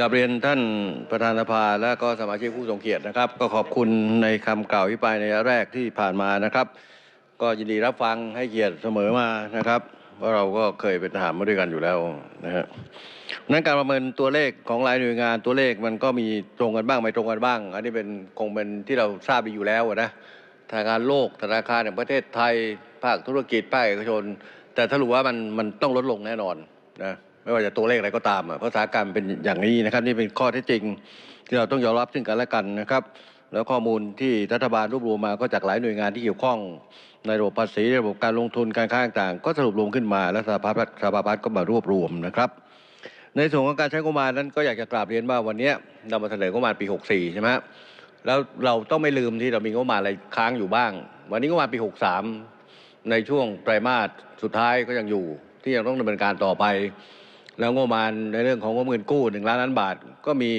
กับเรียนท่านประธานสภาและก็สมาชิกผู้ทรงเกียรตินะครับ ก็ขอบคุณในคำกล่าวอภิปรายในระยะแรกที่ผ่านมานะครับ ก็ยินดีรับฟังให้เกียรติเสมอมานะครับเพราะเราก็เคยเป็นทหารมาด้วยกันอยู่แล้วนะฮะนั้นการประเมินตัวเลขของรายหน่วยงานตัวเลขมันก็มีตรงกันบ้างไม่ตรงกันบ้าง อันนี้เป็นคงเป็นที่เราทราบดีอยู่แล้วนะธนาคารโลกธนาคารแห่งประเทศไทยภาคธุรกิจภาคเอกชน แต่ถ้ารู้ว่ามันมันต้องลดลงแน่นอนนะ ไม่ว่าจะตัวเลขอะไรก็ตามอะเพราะสถานการณ์เป็นอย่างนี้นะครับ นี่เป็นข้อท็จจริงที่เราต้องยอมรับซึ่งกันและกันนะครับ แล้วข้อมูลที่รัฐบาลรวบรวมมาก็จากหลายหน่วยงานที่เกี่ยวข้องในระบบภาษีระบบการลงทุนการค้าต่างๆก็สรุปรวมขึ้นมา และสภาพัฒสภาพัฒน์ก็มารวบรวมนะครับ ในส่วนของการใช้งบประมาณนั้นก็อยากจะกราบเรียนว่าวันนี้เรามาเสนองบประมาณปี 64 ใช่ไหมฮะแล้วเราต้องไม่ลืมที่เรามีงบประมาณอะไรค้างอยู่บ้าง วันนี้งบประมาณปี 63 ในช่วงไตรมาสสุดท้ายก็ยังอยู่ที่ยังต้องดำเนินการต่อไป แล้วงบมาณในเรื่องของงบเงินกู้หนึ่งล้านล้านบาท ก็มี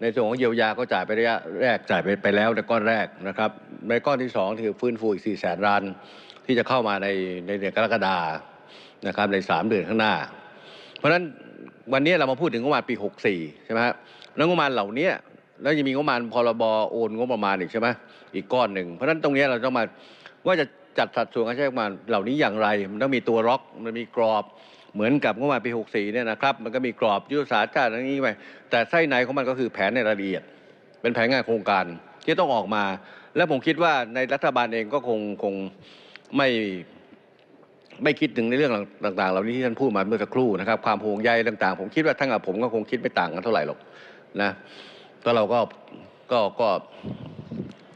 ในส่วนของเยียวยาก็จ่ายไประยะแรกจ่ายไปไปแล้วในก้อนแรกนะครับในก้อนที่สองคือฟื้นฟูอีก4แสนล้านที่จะเข้ามาในในเดือนกรกฎานะครับในสามเดือนข้างหน้า เพราะฉะนั้นวันนี้เรามาพูดถึงงบประมาณปี 64 ใช่ไหมครับแล้วงบประมาณเหล่านี้แล้วยังมีงบประมาณพรบโอนงบประมาณอีกใช่ไหมอีกก้อนหนึ่งเพราะฉะนั้นตรงนี้เราต้องมาว่าจะจัดสัดส่วนการใช้งบประมาณเหล่านี้อย่างไร มันต้องมีตัวล็อกมันมีกรอบ เหมือนกับงบประมาณปี64เนี่ยนะครับมันก็มีกรอบยุทธศาสตร์ชาติอะไรนี้ไปแต่ไส้ในของมันก็คือแผนในรายละเอียด เป็นแผนงานโครงการที่ต้องออกมา และผมคิดว่าในรัฐบาลเองก็คงคงไม่ไม่คิดถึงในเรื่องต่างๆ เหล่านี้ที่ท่านพูดมาเมื่อสักครู่นะครับความห่วงใยต่าง ๆ ผมคิดว่าทั้งกับผมก็คงคิดไม่ต่างกันเท่าไหร่หรอกนะก็เราก็ก็ก็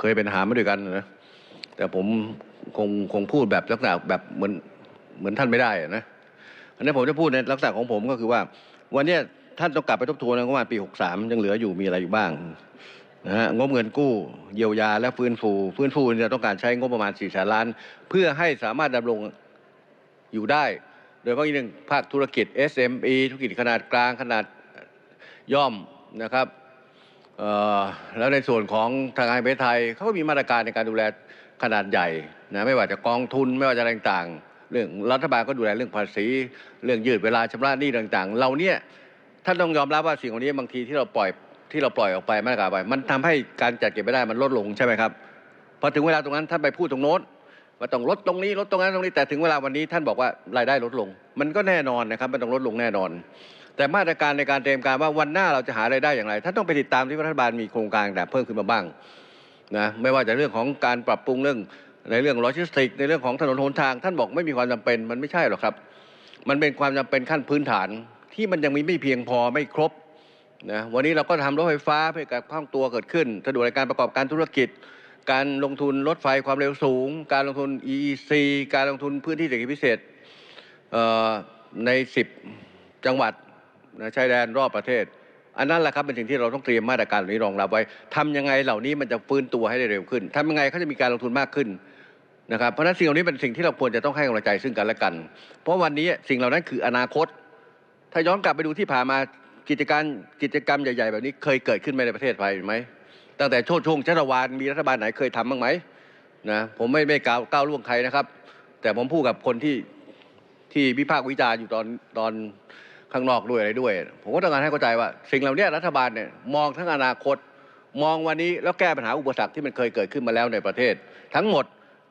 เคยเป็นหามาด้วยกันนะแต่ผมคงคงพูดแบบลักษณะแบบเหมือนเหมือนท่านไม่ได้อะนะ อันนี้ผมจะพูดในลักษณะของผมก็คือว่า วันนี้ท่านต้องกลับไปทบทวนนะว่าปี 63 ยังเหลืออยู่มีอะไรอยู่บ้างนะฮะงบเงินกู้เยียวยาและฟื้นฟู ฟื้นฟูเนี่ยต้องการใช้งบประมาณ4แสนล้าน เพื่อให้สามารถดำรงอยู่ได้ โดยเฉพาะอย่างหนึ่งภาคธุรกิจ SME ธุรกิจขนาดกลางขนาดย่อมนะครับแล้วในส่วนของทางการประเทศไทยเขาก็มีมาตรการในการดูแลขนาดใหญ่นะไม่ว่าจะกองทุนไม่ว่าจะอะไรต่าง เรื่องรัฐบาลก็ดูแลเรื่องภาษี เรื่องยืดเวลาชำระหนี้ต่างๆ เราเนี่ยท่านต้องยอมรับว่าสิ่งเหล่านี้บางทีที่เราปล่อยที่เราปล่อยออกไปมาตรการไป มันทำให้การจัดเก็บไม่ได้มันลดลงใช่ไหมครับพอถึงเวลาตรงนั้นท่านไปพูดตรงโน้นว่าต้องลดตรงนี้ลดตรงนั้นตรงนี้แต่ถึงเวลาวันนี้ท่านบอกว่ารายได้ลดลง มันก็แน่นอนนะครับมันต้องลดลงแน่นอน แต่มาตรการในการเตรียมการว่าวันหน้าเราจะหารายได้อย่างไรท่านต้องไปติดตามที่รัฐบาลมีโครงการแบบเพิ่มขึ้นมาบ้างนะไม่ว่าจะเรื่องของการปรับปรุงเรื่อง ในเรื่องโลจิสติก ในเรื่องของถนนหนทาง ท่านบอกไม่มีความจำเป็นมันไม่ใช่หรอกครับ มันเป็นความจำเป็นขั้นพื้นฐานที่มันยังมีไม่เพียงพอไม่ครบนะวันนี้เราก็ทำรถไฟฟ้าเพื่อการคล่องตัวเกิดขึ้นสะดวกในการประกอบการธุรกิจ การลงทุนรถไฟความเร็วสูง การลงทุน EEC การลงทุนพื้นที่เศรษฐกิจพิเศษใน 10 จังหวัดนะชายแดนรอบประเทศ อันนั้นแหละครับเป็นสิ่งที่เราต้องเตรียมมาตรการเหล่านี้รองรับไว้ทำยังไงเหล่านี้มันจะฟื้นตัวให้ได้เร็วขึ้นทำยังไงเขาจะมีการลงทุนมากขึ้น นะครับเพราะฉะนั้นสิ่งเหล่านี้เป็นสิ่งที่เราควรจะต้องให้กำลังใจซึ่งกันและกัน เพราะวันนี้สิ่งเหล่านั้นคืออนาคต ถ้าย้อนกลับไปดูที่ผ่านมากิจการกิจกรรมใหญ่ ๆ แบบนี้เคยเกิดขึ้นไหมในประเทศไทยไหมตั้งแต่โชดช่วงชัชวานมีรัฐบาลไหนเคยทำบ้างไหมนะผมไม่ไม่กล่าวก้าวล่วงใครนะครับ แต่ผมพูดกับคนที่ที่วิพากษ์วิจารณ์อยู่ตอนตอนข้างนอกด้วยอะไรด้วย ผมก็ต้องการให้เข้าใจว่า สิ่งเหล่านี้รัฐบาลเนี่ยมองทั้งอนาคต มองวันนี้แล้วแก้ปัญหาอุปสรรคที่มันเคยเกิดขึ้นมาแล้วในประเทศ ทั้งหมด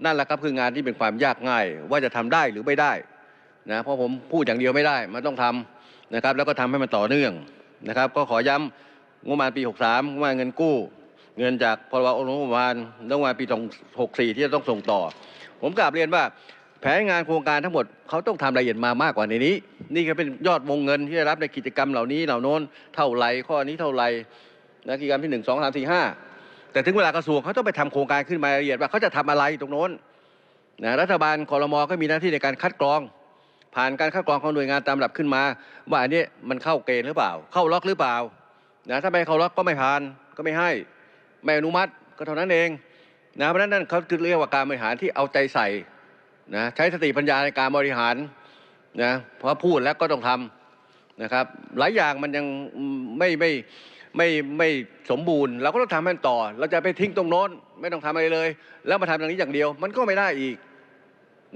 นั่นแหละครับคืองานที่เป็นความยากง่ายว่าจะทำได้หรือไม่ได้นะเพราะผมพูดอย่างเดียวไม่ได้มันต้องทำนะครับแล้วก็ทำให้มันต่อเนื่องนะครับ ก็ขอย้ำงบประมาณปี 63งบประมาณเงินกู้ เงินจากพรบองค์ประมาณงบประมาณปี 64 ที่จะต้องส่งต่อ ผมกราบเรียนว่าแผนงานโครงการทั้งหมดเขาต้องทำรายละเอียดมามากกว่าในนี้ นี่ก็เป็นยอดวงเงินที่ได้รับในกิจกรรมเหล่านี้เหล่าโน้นเท่าไรข้อนี้เท่าไรนะกิจกรรมที่หนึ่งสองสามสี่ห้า แต่ถึงเวลากระทรวงเขาต้องไปทำโครงการขึ้นมารายละเอียดว่าเขาจะทำอะไรตรงโน้นนะรัฐบาลคอรมอก็มีหน้าที่ในการคัดกรอง ผ่านการคัดกรองของหน่วยงานตามระดับขึ้นมา ว่าอันนี้มันเข้าเกณฑ์หรือเปล่า เข้าล็อกหรือเปล่านะถ้าไม่เข้าล็อกก็ไม่ผ่านก็ไม่ให้ไม่อนุมัติก็เท่านั้นเองนะเพราะนั้นนั่นเขาคือเรียกว่าการบริหารที่เอาใจใส่นะใช้สติปัญญาในการบริหารนะเพราะพูดแล้วก็ต้องทำนะครับ หลายอย่างมันยังไม่ไม่ไไม่ไม่สมบูรณ์เราก็ต้องทำให้มันต่อ เราจะไปทิ้งตรงโน้นไม่ต้องทำอะไรเลย แล้วมาทำอย่างนี้อย่างเดียว มันก็ไม่ได้อีก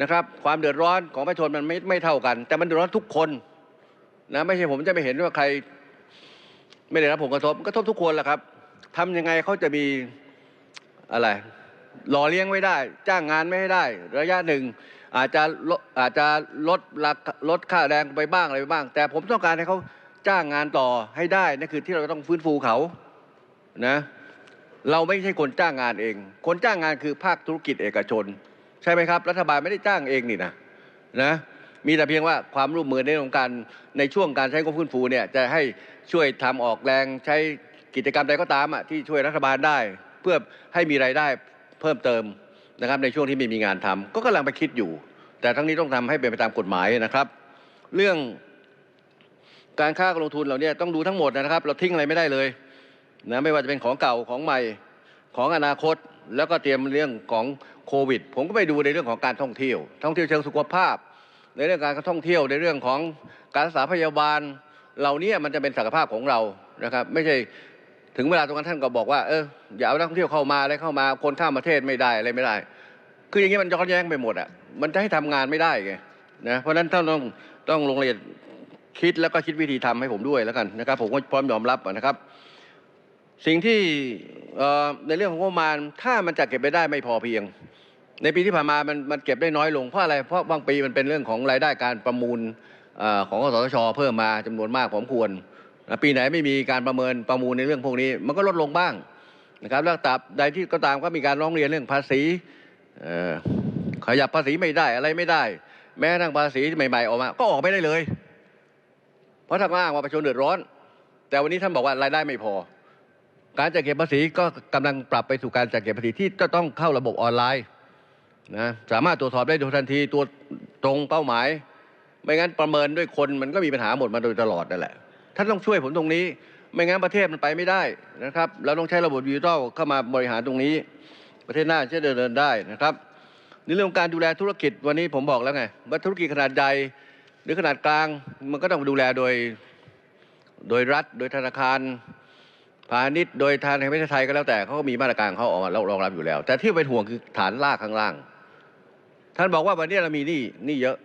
นะครับ ความเดือดร้อนของประชาชนมันไม่ไม่เท่ากัน แต่มันเดือดร้อนทุกคนนะไม่ใช่ผมจะไม่เห็นว่าใคร ไม่ได้รับผลกระทบกระทบทุกคนแหละครับทำยังไงเขาจะมีอะไรหล่อเลี้ยงไม่ได้ จ้างงานไม่ให้ได้ ระยะหนึ่งอาจจะอาจจะลดราลดค่าแรงไปบ้างอะไรไปบ้าง แต่ผมต้องการให้เขา จ้างงานต่อให้ได้นั่นคือที่เราต้องฟื้นฟูเขานะเราไม่ใช่คนจ้างงานเอง คนจ้างงานคือภาคธุรกิจเอกชน ใช่ไหมครับ รัฐบาลไม่ได้จ้างเองนี่นะนะมีแต่เพียงว่าความร่วมมือในเรื่องการในช่วงการใช้งบฟื้นฟูเนี่ยจะให้ช่วยทำออกแรงใช้กิจกรรมใดก็ตามอะที่ช่วยรัฐบาลได้ เพื่อให้มีรายได้เพิ่มเติมนะครับในช่วงที่ไม่มีงานทำก็กำลังไปคิดอยู่ แต่ทั้งนี้ต้องทำให้เป็นไปตามกฎหมายนะครับ เรื่อง การค่าการลงทุนเราเนี่ยต้องดูทั้งหมดนะครับ เราทิ้งอะไรไม่ได้เลยนะไม่ว่าจะเป็นของเก่าของใหม่ของอนาคต แล้วก็เตรียมเรื่องของโควิด ผมก็ไปดูในเรื่องของการท่องเที่ยว ท่องเที่ยวเชิงสุขภาพ ในเรื่องการท่องเที่ยวในเรื่องของการรักษาพยาบาล เหล่านี้มันจะเป็นศักยภาพของเรานะครับ ไม่ใช่ถึงเวลาตรงนั้นท่านก็บอกว่าเอออย่าเอานักท่องเที่ยวเข้ามาอะไรเข้ามาคนข้ามประเทศไม่ได้อะไรไม่ได้ คืออย่างนี้มันย้อนแย้งไปหมดอะมันจะให้ทำงานไม่ได้ไงนะเพราะฉะนั้นท่านต้องต้องลงรายละเอียด คิดแล้วก็คิดวิธีทำให้ผมด้วยแล้วกันนะครับ ผมก็พร้อมยอมรับนะครับ สิ่งที่ในเรื่องของงบประมาณ ถ้ามันจะเก็บไปได้ไม่พอเพียง ในปีที่ผ่านมามันมันเก็บได้น้อยลงเพราะอะไรเพราะบางปีมันเป็นเรื่องของรายได้การประมูลอของกสทช เพิ่มมาจำนวนมากผมควรปีไหนไม่มีการประเมินประมูลในเรื่องพวกนี้ มันก็ลดลงบ้างนะครับแล้วตราบใดที่ก็ตามก็มีการร้องเรียนเรื่องภาษีขยับภาษีไม่ได้อะไรไม่ได้ แม้ทั้งภาษีใหม่ๆออกมา ก็ออกไม่ได้เลย เพราะถ้าอ้างว่าประชาชนเดือดร้อน แต่วันนี้ท่านบอกว่ารายได้ไม่พอ การจัดเก็บภาษีก็กำลังปรับไปสู่การจัดเก็บภาษีที่จะต้องเข้าระบบออนไลน์นะสามารถตรวจสอบได้โดยทันทีตัวตรงเป้าหมาย ไม่งั้นประเมินด้วยคนมันก็มีปัญหาหมดมาโดยตลอดนั่นแหละท่านต้องช่วยผมตรงนี้ ไม่งั้นประเทศมันไปไม่ได้นะครับเราต้องใช้ระบบดิจิทัลเข้ามาบริหารตรงนี้ ประเทศหน้าจะเดินได้นะครับในเรื่องการดูแลธุรกิจวันนี้ผมบอกแล้วไงว่าธุรกิจขนาดใหญ่ รือขนาดกลางมันก็ต้องดูแลโดยโดยรัฐโดยธนาคารพาณิชย์โดยทางแห่งประเทศไทยก็แล้วแต่เขาก็มีมาตรการเขาออกมารองรับอยู่แล้ว แต่ที่เป็นห่วงคือฐานลากข้างล่าง ท่านบอกว่าวันนี้เรามีหนี้หนี้เยอะ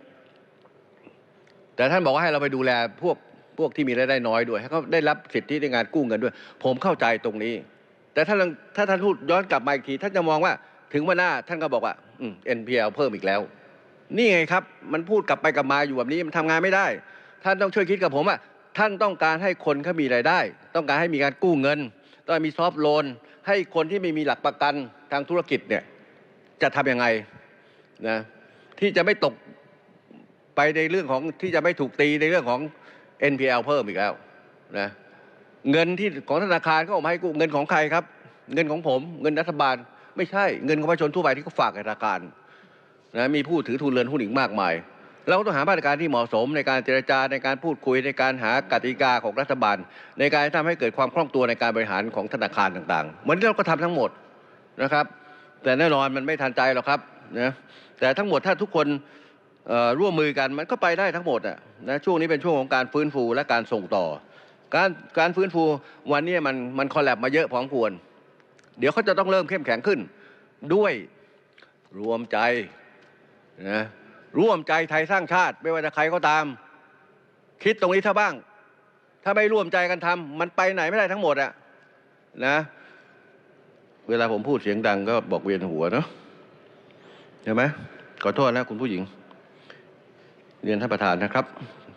แต่ท่านบอกว่าให้เราไปดูแลพวกพวกที่มีรายได้น้อยด้วย ให้เขาได้รับสิทธิในงานกู้เงินด้วย ผมเข้าใจตรงนี้ แต่ถ้าลองถ้าท่านพูดย้อนกลับมาอีกทีท่านจะมองว่าถึงวันหน้าท่านก็บอกว่า อืม NPL เพิ่มอีกแล้ว นี่ไงครับมันพูดกลับไปกลับมาอยู่แบบนี้มันทำงานไม่ได้ ท่านต้องช่วยคิดกับผมว่าท่านต้องการให้คนเขามีรายได้ ต้องการให้มีการกู้เงิน ต้องมีซอฟท์โลน ให้คนที่ไม่มีหลักประกันทางธุรกิจเนี่ยจะทำยังไงนะที่จะไม่ตกไปในเรื่องของที่จะไม่ถูกตีในเรื่องของ NPL เพิ่มอีกแล้วนะเงินที่ของธนาคารเขาออกมาให้กู้เงินของใครครับ เงินของผม เงินรัฐบาล ไม่ใช่เงินของประชาชนทั่วไปที่เขาฝากธนาคาร นะมีผู้ถือทุนเรือนหุ้นอีกมากมาย เราก็ต้องหามาตรการที่เหมาะสมในการเจรจาในการพูดคุยในการหากติกาของรัฐบาล ในการทำให้เกิดความคล่องตัวในการบริหารของธนาคารต่างๆเหมือนที่เราก็ทำทั้งหมดนะครับ แต่แน่นอนมันไม่ทันใจหรอกครับนะแต่ทั้งหมดถ้าทุกคนร่วมมือกันมันก็ไปได้ทั้งหมดอะนะช่วงนี้เป็นช่วงของการฟื้นฟูและการส่งต่อ การการฟื้นฟูวันนี้มันมันคอลแลบมาเยอะพอสมควร เดี๋ยวเขาจะต้องเริ่มเข้มแข็งขึ้น ด้วยรวมใจ นะร่วมใจไทยสร้างชาติไม่ว่าจะใครก็ตาม คิดตรงนี้ถ้าบ้าง ถ้าไม่ร่วมใจกันทำมันไปไหนไม่ได้ทั้งหมดอะนะ เวลาผมพูดเสียงดังก็บอกเวียนหัวเนาะเห็นไหมขอโทษนะคุณผู้หญิง เรียนท่านประธานนะครับ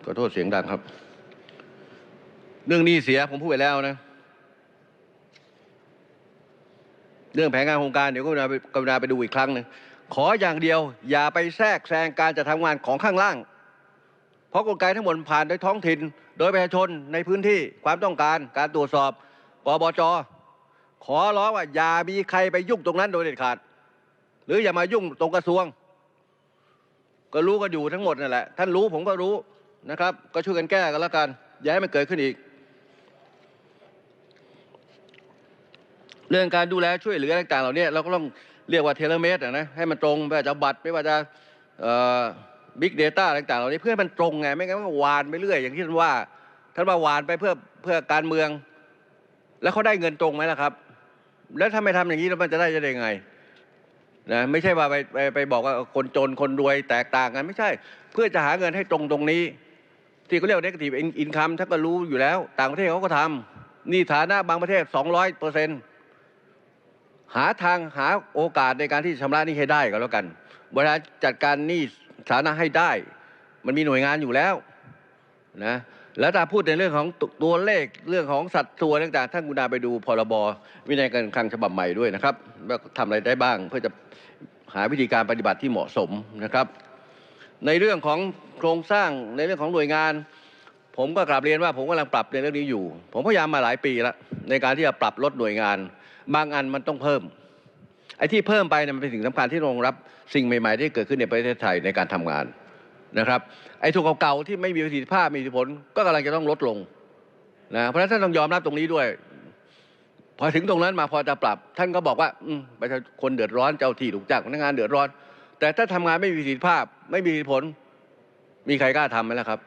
ขอโทษเสียงดังครับ เรื่องนี้เสียผมพูดไปแล้วนะ เรื่องแผนงานโครงการเดี๋ยวก็กรุณาไปกรุณาไปดูอีกครั้งหนึ่ง ขออย่างเดียวอย่าไปแทรกแซงการจะทำงานของข้างล่าง เพราะกลไกทั้งหมดผ่านโดยท้องถิ่น โดยประชาชนในพื้นที่ความต้องการการตรวจสอบปบจขอร้องว่าอย่ามีใครไปยุ่งตรงนั้นโดยเด็ดขาด หรืออย่ามายุ่งตรงกระทรวง ก็รู้กันอยู่ทั้งหมดนั่นแหละท่านรู้ผมก็รู้นะครับ ก็ช่วยกันแก้กันแล้วกันอย่าให้มันเกิดขึ้นอีก เรื่องการดูแลช่วยเหลือต่างๆเหล่านี้เราก็ต้อง เรียกว่าเทเลเมตรนะให้มันตรงไม่ว่าจะบัตรไม่ว่าจะบิ๊กเดต้าต่างๆเหล่านี้เพื่อให้มันตรงไงไม่งั้นมันก็วานไปเรื่อยอย่างที่ท่านว่าท่านว่าวานไปเพื่อเพื่อการเมือง แล้วเขาได้เงินตรงไหมล่ะครับ แล้วถ้าไม่ทำอย่างนี้แล้วมันจะได้จะได้ไงนะไม่ใช่ว่าไปไปไปบอกว่าคนจนคนรวยแตกต่างกันไม่ใช่ เพื่อจะหาเงินให้ตรงตรงนี้ ที่เขาเรียกว่า negative income ท่านก็รู้อยู่แล้ว ต่างประเทศเขาก็ทำนี่ฐานะบางประเทศ 200เปอร์เซ็นต์ หาทางหาโอกาสในการที่ชำระหนี้ให้ได้ก็แล้วกันเวลาจัดการหนี้ฐานะให้ได้ มันมีหน่วยงานอยู่แล้วนะแล้วถ้าพูดในเรื่องของตตัวเลขเรื่องของสัดส่วนต่างๆท่านกุณาไปดูพรบวินัยการคลังฉบับใหม่ด้วยนะครับว่าทำอะไรได้บ้างเพื่อจะหาวิธีการปฏิบัติที่เหมาะสมนะครับ ในเรื่องของโครงสร้างในเรื่องของหน่วยงาน ผมก็กลับเรียนว่าผมกำลังปรับในเรื่องนี้อยู่ ผมพยายามมาหลายปีแล้วในการที่จะปรับลดหน่วยงาน บางอันมันต้องเพิ่ม ไอ้ที่เพิ่มไปเนี่ยมันเป็นสิ่งสำคัญที่รองรับสิ่งใหม่ ๆ ที่เกิดขึ้นในประเทศไทยในการทำงานนะครับ ไอ้ถูกเก่าๆที่ไม่มีประสิทธิภาพมีอิทธิพลก็กำลังจะต้องลดลงนะเพราะฉะนั้นท่านต้องยอมรับตรงนี้ด้วย พอถึงตรงนั้นมาพอจะปรับ ท่านก็บอกว่าอืมประชาชนคนเดือดร้อนเจ้าที่ถูกจ้างพนักงานเดือดร้อน แต่ถ้าทำงานไม่มีประสิทธิภาพ ไม่มีผล มีใครกล้าทำไหมล่ะครับ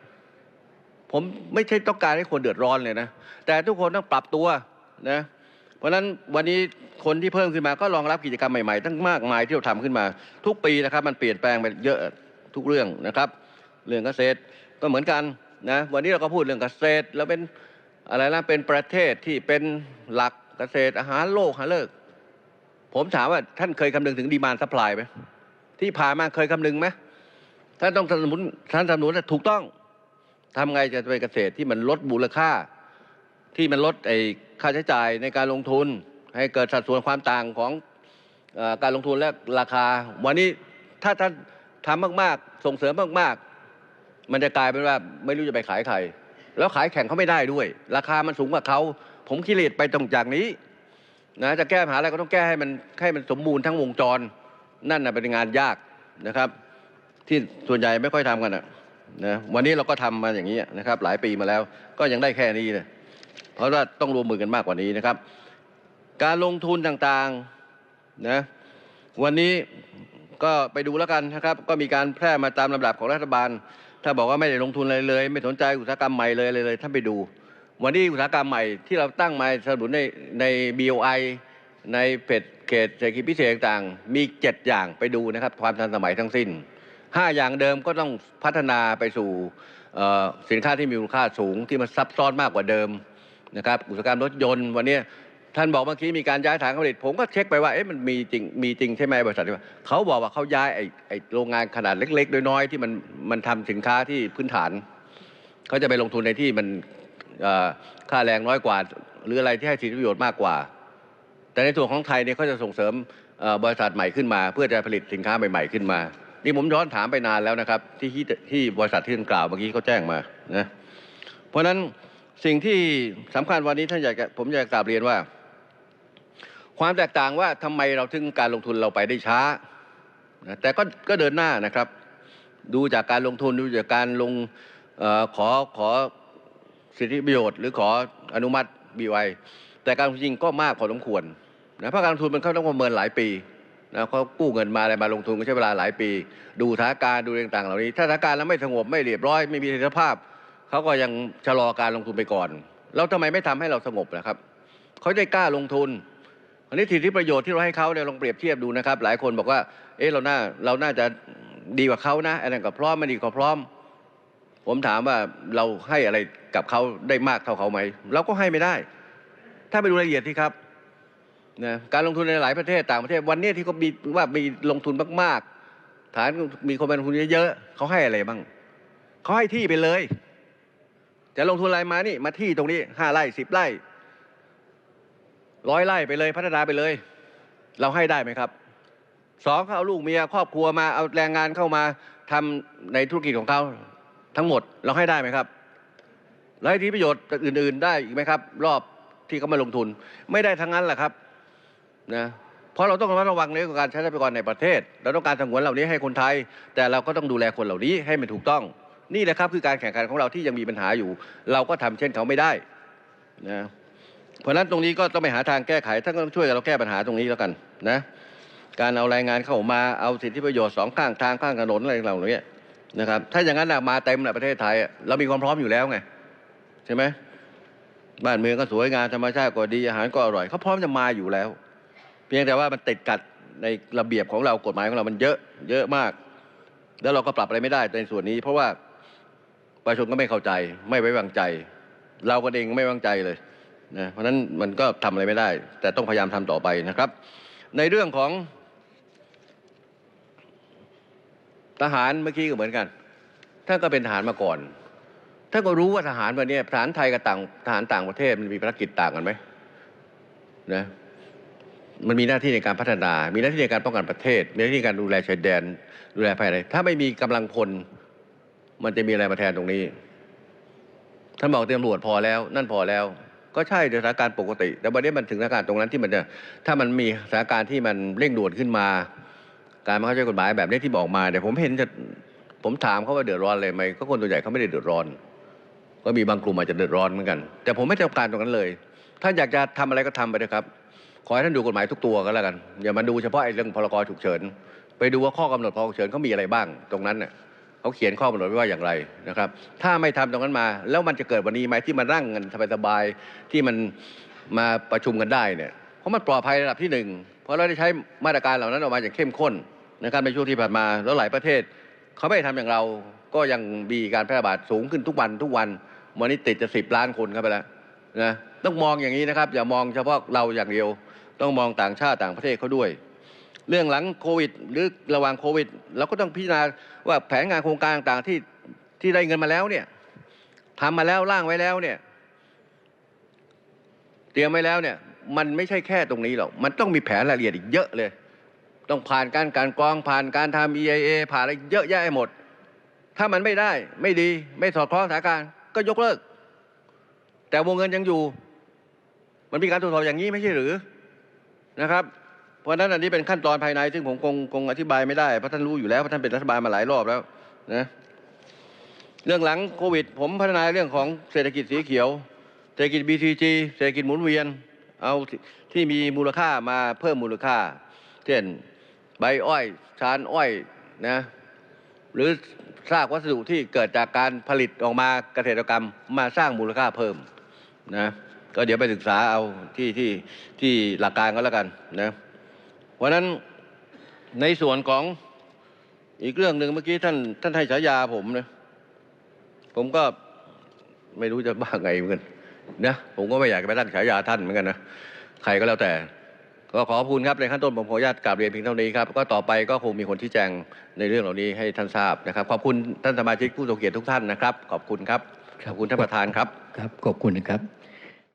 ผมไม่ใช่ต้องการให้คนเดือดร้อนเลยนะแต่ทุกคนต้องปรับตัวนะ เพราะฉะนั้นวันนี้คนที่เพิ่มขึ้นมาก็รองรับกิจกรรมใหม่ๆตั้งมากมายที่เราทำขึ้นมา ทุกปีนะครับ มันเปลี่ยนแปลงไปเยอะทุกเรื่องนะครับ เรื่องเกษตรก็เหมือนกันนะวันนี้เราก็พูดเรื่องเกษตร แล้วเป็นอะไรนะเป็นประเทศที่เป็นหลักเกษตรอาหารโลกหาเลิก ผมถามว่าท่านเคยคำนึงถึงดีมานซัพพลายไหมที่ผ่านมาเคยคำนึงไหมท่านต้องสนับสนุนท่านสนับสนุนถูกต้องทำไงจะเป็นเกษตรที่มันลดมูลค่า ที่มันลดค่าใช้จ่ายในการลงทุน ให้เกิดสัดส่วนความต่างของอการลงทุนและราคา วันนี้ถ้าท่านทำมากๆ ส่งเสริมมากๆ มันจะกลายเป็นว่าไม่รู้จะไปขายใคร แล้วขายแข่งเขาไม่ได้ด้วย ราคามันสูงกว่าเขา ผมคิดเลตไปตรงจากนี้นะจะแก้ปัญหาอะไรก็ต้องแก้ให้มันให้มันสมบูรณ์ทั้งวงจร นั่นนะเป็นงานยากนะครับ ที่ส่วนใหญ่ไม่ค่อยทำกันนะนะวันนี้เราก็ทำมาอย่างนี้นะครับ หลายปีมาแล้ว ก็ยังได้แค่นี้เลย เพราะว่าต้องรวมมือกันมากกว่านี้นะครับ การลงทุนต่างๆนะวันนี้ก็ไปดูแล้วกันนะครับ ก็มีการแพร่มาตามลำดับของรัฐบาล ถ้าบอกว่าไม่ได้ลงทุนอะไรเลย ไม่สนใจอุตสาหกรรมใหม่เลยเลยเลยท่านไปดู วันนี้อุตสาหกรรมใหม่ที่เราตั้งมาสนับสนุนในใน BOI ในเพจเขตเศรษฐกิจพิเศษต่างๆ มีเจ็ดอย่างไปดูนะครับ ความทันสมัยทั้งสิ้นห้าอย่างเดิมก็ต้องพัฒนาไปสู่สินค้าที่มีมูลค่าสูงที่มันซับซ้อนมากกว่าเดิม นะครับอุตสาหกรรมรถยนต์วันนี้ท่านบอกเมื่อกี้มีการย้ายฐานผลิต ผมก็เช็คไปว่าเอ๊ะมันมีจริงมีจริงใช่ไหมบริษัทนี้เขาบอกว่าเขาย้ายไอ้ไอ้โรงงานขนาดเล็ก ๆ น้อยๆที่มันมันทำสินค้าที่พื้นฐานเขาจะไปลงทุนในที่มันค่าแรงน้อยกว่า หรืออะไรที่ให้สิทธิประโยชน์มากกว่า แต่ในส่วนของไทยเนี่ยเขาจะส่งเสริมบริษัทใหม่ขึ้นมา เพื่อจะผลิตสินค้าใหม่ ๆขึ้นมานี่ผมย้อนถามไปนานแล้วนะครับ ที่ที่ที่บริษัทที่ท่านกล่าวเมื่อกี้เขาแจ้งมานะเพราะฉะนั้น สิ่งที่สำคัญวันนี้ท่านอยากผมอยากกราบเรียนว่า ความแตกต่างว่าทำไมเราถึงการลงทุนเราไปได้ช้า แต่ก็ก็เดินหน้านะครับ ดูจากการลงทุนดูจากการลงออขอขอสิทธิประโยชน์ หรือขออนุมัติบีไวแต่การลงทุนจริงก็มากพอสมควรนะเพราะการลงทุนมันเขาต้องประเมินหลายปีนะเขากู้เงินมาอะไรมาลงทุนก็ใช้เวลาหลายปี ดูสถานการณ์ดูเรื่องต่างๆเหล่านี้ ถ้าสถานการณ์แล้วไม่สงบไม่เรียบร้อย ไม่มีประสิทธิภาพ เขาก็ยังชะลอการลงทุนไปก่อน แล้วทำไมไม่ทำให้เราสงบนะครับเขาได้กล้าลงทุนอันนี้สิทธิประโยชน์ที่เราให้เขาเนี่ยลองเปรียบเทียบดูนะครับ หลายคนบอกว่า เอ๊ะเราน่าเราน่าจะดีกว่าเขานะอันนั้นก็พร้อมไม่ดีกว่าพร้อม ผมถามว่าเราให้อะไรกับเขาได้มากเท่าเขาไหมเราก็ให้ไม่ได้ ถ้าไปดูรายละเอียดที่ครับนะการลงทุนในหลายประเทศต่างประเทศ วันนี้ที่เขามีว่ามีลงทุนมากๆ ฐานมีคนมาลงทุนเยอะๆเขาให้อะไรบ้างเขาให้ที่ไปเลย จะลงทุนอะไรมานี่ มาที่ตรงนี้ห้าไร่สิบไร่ร้อยไร่ไปเลยพัฒนาไปเลย เราให้ได้ไหมครับสองเขาเอาลูกเมียครอบครัวมาเอาแรงงานเข้ามาทำในธุรกิจของเขาทั้งหมดเราให้ได้ไหมครับแล้วให้ที่ประโยชน์อื่น ๆ ได้อีกไหมครับ รอบที่เขามาลงทุน ไม่ได้ทั้งนั้นแหละครับนะเพราะเราต้องระมัดระวังในเรื่องของการใช้ทรัพยากรในประเทศ เราต้องการสงวนเหล่านี้ให้คนไทย แต่เราก็ต้องดูแลคนเหล่านี้ให้มันถูกต้อง นี่แหละครับคือการแข่งขันของเราที่ยังมีปัญหาอยู่ เราก็ทำเช่นเขาไม่ได้นะเพราะฉะนั้นตรงนี้ก็ต้องไปหาทางแก้ไขท่านก็ต้องช่วยกันเราแก้ปัญหาตรงนี้แล้วกันนะการเอาแรงงานเข้ามาเอาสิทธิประโยชน์สองข้างทางข้างถนนอะไรเหล่านี้นะครับถ้าอย่างนั้นมาเต็มในประเทศไทยเรามีความพร้อมอยู่แล้วไงใช่ไหมบ้านเมืองก็สวยงามธรรมชาติก็ดีอาหารก็อร่อยเขาพร้อมจะมาอยู่แล้ว เพียงแต่ว่ามันติดกัดในระเบียบของเรากฎหมายของเรามันเยอะเยอะมาก แล้วเราก็ปรับอะไรไม่ได้ในส่วนนี้ เพราะว่า ประชาชนก็ไม่เข้าใจ ไม่ไว้วางใจ เราก็เองไม่ไว้วางใจเลยนะเพราะฉะนั้นมันก็ทำอะไรไม่ได้ แต่ต้องพยายามทำต่อไปนะครับ ในเรื่องของทหารเมื่อกี้ก็เหมือนกันท่านก็เป็นทหารมาก่อนท่านก็รู้ว่าทหารวันนี้ทหารไทยกับต่างทหารต่างประเทศมันมีภารกิจต่างกันไหมนะมันมีหน้าที่ในการพัฒนา มีหน้าที่ในการป้องกันประเทศ มีหน้าที่ในการดูแลชายแดน ดูแลภายในถ้าไม่มีกำลังพล มันจะมีอะไรมาแทนตรงนี้ ท่านบอกตำรวจพอแล้ว นั่นพอแล้ว ก็ใช่ในสถานการณ์ปกติ แต่วันนี้มันถึงสถานการณ์ตรงนั้นที่มันจะถ้ามันมีสถานการณ์ที่มันเร่งด่วนขึ้นมา การบังคับใช้กฎหมายแบบนี้ที่บอกมาเนี่ยผมเห็นจะผมถามเขาว่าเดือดร้อนเลยไหมก็คนตัวใหญ่เขาไม่ได้เดือดร้อน ก็มีบางกลุ่มอาจจะเดือดร้อนเหมือนกัน แต่ผมไม่ต้องการตรงนั้นเลย ท่านอยากจะทำอะไรก็ทำไปเลยครับ ขอให้ท่านดูกฎหมายทุกตัวก็แล้วกันอย่ามาดูเฉพาะไอ้เรื่องพรกฉุกเฉินไปดูว่าข้อกำหนดพรกฉุกเฉินเขามีอะไรบ้างตรงนั้นเน่ะ เขาเขียนข้อกำหนดไว้ว่าอย่างไรนะครับ ถ้าไม่ทำตรงนั้นมา แล้วมันจะเกิดวันนี้ไหมที่มันร่างกันสบายๆที่มันมาประชุมกันได้เนี่ยเพราะมันปลอดภัยระดับที่หนึ่งเพราะเราได้ใช้มาตรการเหล่านั้นออกมาอย่างเข้มข้นนะครับในช่วงที่ผ่านมาแล้วหลายประเทศเขาไม่ได้ทำอย่างเราก็ยังมีการแพร่ระบาดสูงขึ้นทุกวันทุกวันวันนี้ติดจะสิบล้านคนเข้าไปแล้วนะต้องมองอย่างนี้นะครับ อย่ามองเฉพาะเราอย่างเดียว ต้องมองต่างชาติต่างประเทศเขาด้วย เรื่องหลังโควิด หรือระหว่างโควิดเราก็ต้องพิจารณาว่าแผนงานโครงการต่างๆที่ที่ได้เงินมาแล้วเนี่ยทำมาแล้วร่างไว้แล้วเนี่ย เตรียมไว้แล้วเนี่ย มันไม่ใช่แค่ตรงนี้หรอกมันต้องมีแผนรายละเอียดอีกเยอะเลย ต้องผ่านการการกรองผ่านการทำ EIA ผ่านอะไรเยอะแยะหมด ถ้ามันไม่ได้ไม่ดีไม่สอดคล้องสถานการณ์ก็ยกเลิก แต่วงเงินยังอยู่ มันมีการตรวจสอบอย่างนี้ไม่ใช่หรือนะครับ ราะฉะนั้นอันนี้เป็นขั้นตอนภายในซึ่งผมคงคงอธิบายไม่ได้เพราะท่านรู้อยู่แล้วเพราะท่านเป็นรัฐบาลมาหลายรอบแล้วนะเรื่องหลังโควิด ผมพัฒนาเรื่องของเศรษฐกิจสีเขียว เศรษฐกิจ BCG เศรษฐกิจหมุนเวียน เอาที่มีมูลค่ามาเพิ่มมูลค่า เช่นใบอ้อยชานอ้อยนะหรือซากวัสดุที่เกิดจากการผลิตออกมาเกษตรกรรมมาสร้างมูลค่าเพิ่มนะก็เดี๋ยวไปศึกษาเอาที่ที่ที่หลักการก็แล้วกันนะ เพราะฉะนั้นในส่วนของอีกเรื่องหนึ่งเมื่อกี้ท่านท่านให้ฉายาผมนะผมก็ไม่รู้จะบ้าไงเหมือนกันนะผมก็ไม่อยากไปตั้งฉายาท่านเหมือนกันนะใครก็แล้วแต่ ก็ขอบคุณครับในขั้นต้นผมขออนุญาตกราบเรียนเพียงเท่านี้ครับก็ต่อไปก็คงมีคนที่แจงในเรื่องเหล่านี้ให้ท่านทราบนะครับ ขอบคุณท่านสมาชิกผู้ทรงเกียรติทุกท่านนะครับ ขอบคุณครับขอบคุณท่านประธานครับครับ ขอบคุณนะครับ